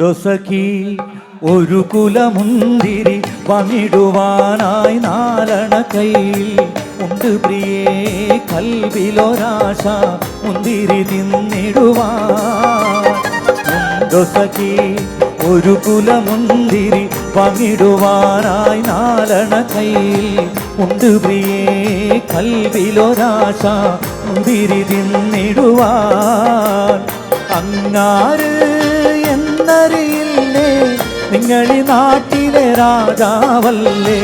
ഉണ്ടോ സഖി ഒരു കുലമുന്തിരി പണിടുവാനായി നാലണ കയ്യിൽ. ഉണ്ട് പ്രിയേ കൽവിലൊരാശ മുന്തിരി തിന്നിടുവാൻ. സഖി ഒരു കുലമുന്തിരി പണിടുവാനായി നാലണ കയ്യിൽ. ഉണ്ട് പ്രിയേ കൽവിലൊരാശ മുന്തിരി തിന്നിടുവാൻ. അങ്ങാര് എന്നറിയില്ലേ നിങ്ങളി നാട്ടിലെ രാജാവല്ലേ?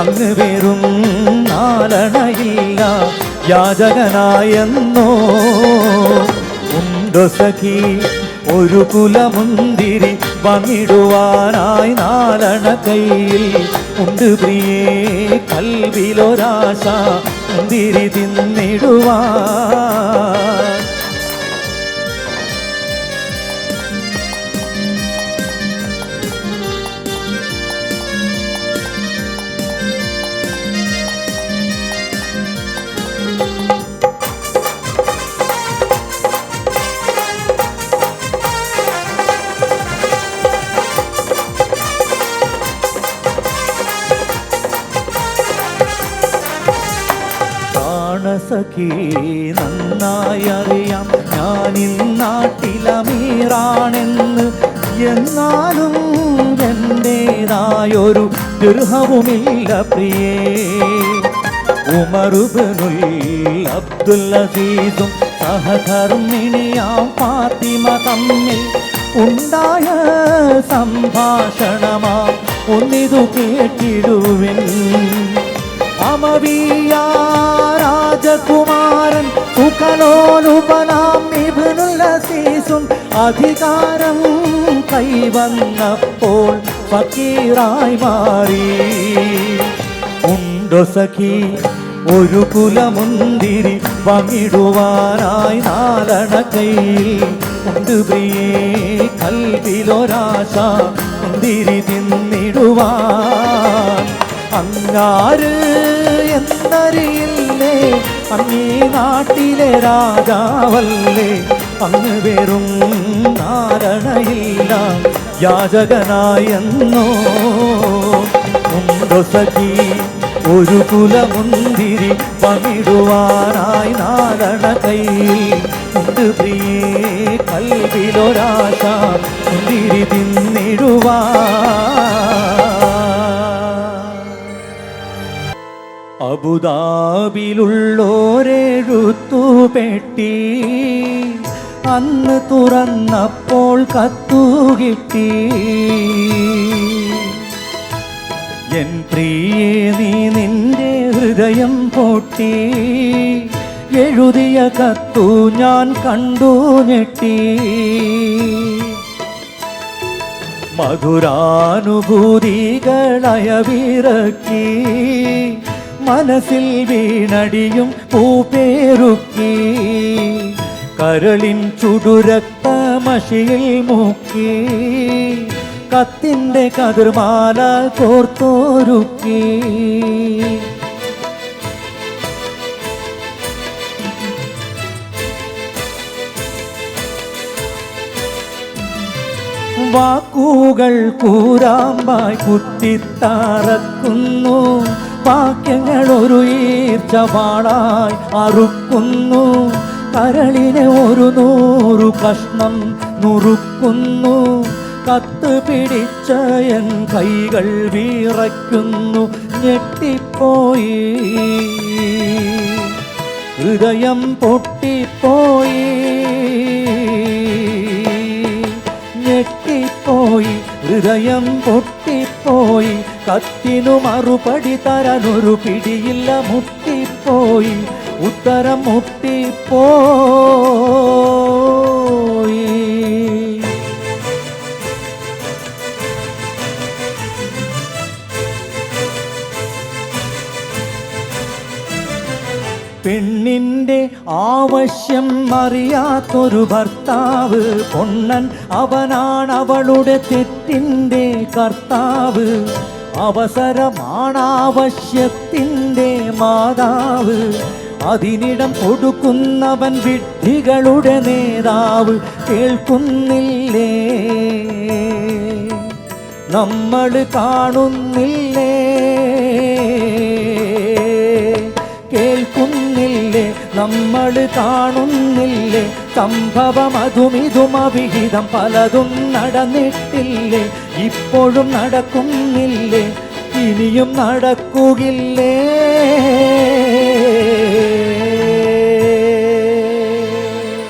അങ്ങ് വെറും നാലണയില്ല യാചകനായെന്നോ? ഉണ്ടോ സഖി ഒരു കുലമുന്തിരി വന്നിടുവാനായി നാലണ കയ്യിൽ? ഉണ്ട് പ്രിയേ കൽവിലൊരാശ മുന്തിരി തിന്നിടുവാൻ. പ്രാണസഖി നന്നായി അറിയാം ഞാൻ നാട്ടിലമീറാണെന്ന് എന്നാലും എന്റേതായൊരു ദുർഹവുമില്ല പ്രിയേ. ഉമറുബനുൽ അബ്ദുൽ അസീസും സഹധർമ്മിണിയാം ഫാത്തിമ തമ്മിൽ ഉണ്ടായ സംഭാഷണമാ. ഒന്നിതു കേട്ടിടുവിൽ അമവിയ രാജകുമാരൻ സുഖലോലുപനാം അധികാരം കൈവന്നപ്പോൾ ഫക്കീറായി മാറി. ഉണ്ടോ സഖി? ഒരു കുലമുന്തിരി പങ്കിടുവാനായി നാലണ കയ്യിൽ. ഉണ്ട് പ്രിയേ കൽവിലൊരാശ മുന്തിരി തിന്നിടുവാൻ അങ്ങാര് എന്നറിയില്ലേ അങ്ങീ നാട്ടിലെ രാജാവല്ലേ? അങ്ങ് വെറും നാരണയില്ല യാചകനായെന്നോ? ഉണ്ടോ സഖി ഒരു കുലമുന്തിരി പങ്കിടുവാനായി നാരണ കയ്യിൽ. ഉണ്ട് പ്രിയേ കൽവിലൊരാശ മുന്തിരി തിന്നിടുവാൻ. അബുദാബിലുള്ളോരെഴുത്തുപെട്ടി അന്ന് തുറന്നപ്പോൾ കത്തുകിട്ടി എൻ പ്രിയേ നീ നിന്റെ ഹൃദയം പൊട്ടി. എഴുതിയ കത്തു ഞാൻ കണ്ടു ഞെട്ടി. മധുരാനുഭൂതികളയവിറക്കി മനസ്സിൽ വീണടിയും പൂപ്പേറുക്കി കരളിൻ ചുടുരക്ത മഷിയിൽ മുക്കി. കത്തിന്റെ കതിർമാല കോർത്തോരുക്കി. വാക്കുകൾ കൂരാമ്പായി കുത്തിത്തറക്കുന്നു. വാക്യങ്ങൾ ഒരു ഈർച്ചവാളായി അറുക്കുന്നു. കരളിനെ ഒരു നൂറു കഷ്ണം നുറുക്കുന്നു. കത്ത് പിടിച്ച എൻ കൈകൾ വീറയ്ക്കുന്നു. ഞെട്ടിപ്പോയി. ഹൃദയം പൊട്ടിപ്പോയി. ഞെട്ടിപ്പോയി ഹൃദയം പൊട്ടിപ്പോയി കത്തിനു മറുപടി തരാനൊരു പിടിയില്ല മുട്ടിപ്പോയി ഉത്തരം മുട്ടിപ്പോയി പെണ്ണിന്റെ ആവശ്യം അറിയാത്തൊരു ഭർത്താവ് പൊണ്ണൻ അവനാണ് അവളുടെ തെറ്റിന്റെ കർത്താവ് അവസരമാണാവശ്യത്തിന്റെ മാതാവ് അതിനിടം കൊടുക്കുന്നവൻ വിഡ്ഢികളുടെ നേതാവ് കേൾക്കുന്നില്ലേ? നമ്മൾ കാണുന്നില്ലേ? നമ്മൾ കാണുന്നില്ലേ? സംഭവം അതും ഇതും അവിഹിതം പലതും നടന്നിട്ടില്ലേ? ഇപ്പോഴും നടക്കുന്നില്ലേ? ഇനിയും നടക്കുകില്ലേ?